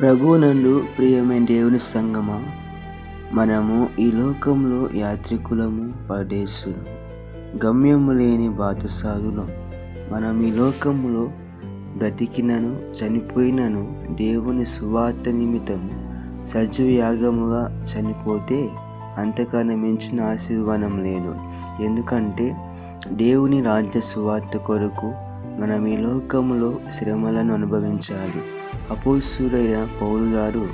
ప్రభునందు ప్రియమైన దేవుని సంగమా మనము ఈ లోకంలో యాత్రికులము పరదేశులు గమ్యము లేని బాటసారులం మనం ఈ లోకంలో బ్రతికినను చనిపోయినను దేవుని సువార్త నిమిత్తము సజీవ యాగముగా చనిపోతే అంతకన్నా మించిన ఆశీర్వాదం లేదు. ఎందుకంటే దేవుని రాజ్య సువార్త కొరకు మనం ఈ లోకములో శ్రమలను అనుభవించాలి. అపోసురైన పౌరు గారు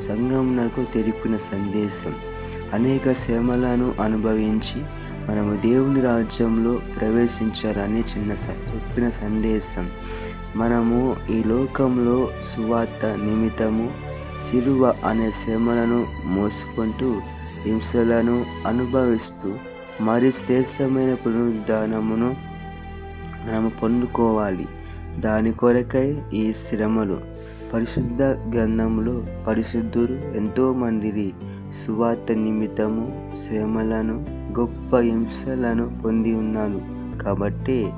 సంఘమునకు తెలిపిన సందేశం అనేక శ్రమలను అనుభవించి మనము దేవుని రాజ్యంలో ప్రవేశించాలని చిన్న స- చెప్పిన సందేశం. మనము ఈ లోకంలో సువార్త నిమిత్తము సిలువ అనే శ్రమలను మోసుకుంటూ హింసలను అనుభవిస్తూ మరి శ్రేష్టమైన పునరుద్ధానమును మనము పొందుకోవాలి. దాని కొరకై ఈ శ్రమలు పరిశుద్ధ గ్రంథంలో పరిశుద్ధులు ఎంతోమంది సువార్త నిమిత్తము శ్రమలను గొప్ప హింసలను పొంది ఉన్నాను. కాబట్టి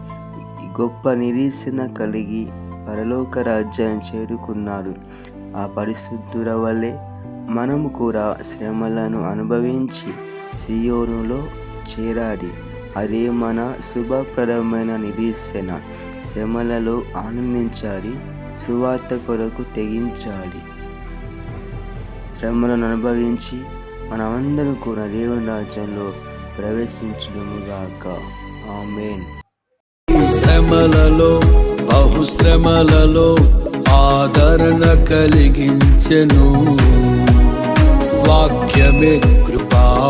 గొప్ప నిరీక్షణ కలిగి పరలోక రాజ్యాన్ని చేరుకున్నారు ఆ పరిశుద్ధుల వల్లే మనము కూడా శ్రమలను అనుభవించి సియోనులో చేరాలి. అరే మన శుభప్రదమైన నిరీక్షణ శ్రమలలో ఆనందించాలి సువార్త కొరకు తెగించాలి. శ్రమలను అనుభవించి మనమందరం కూడా దేవుని రాజ్యంలో ప్రవేశించడముగాక ఆమెన్. శ్రమలలో బహుశ్రమలలో ఆదరణ కలిగించెను. వాక్యమే కృపా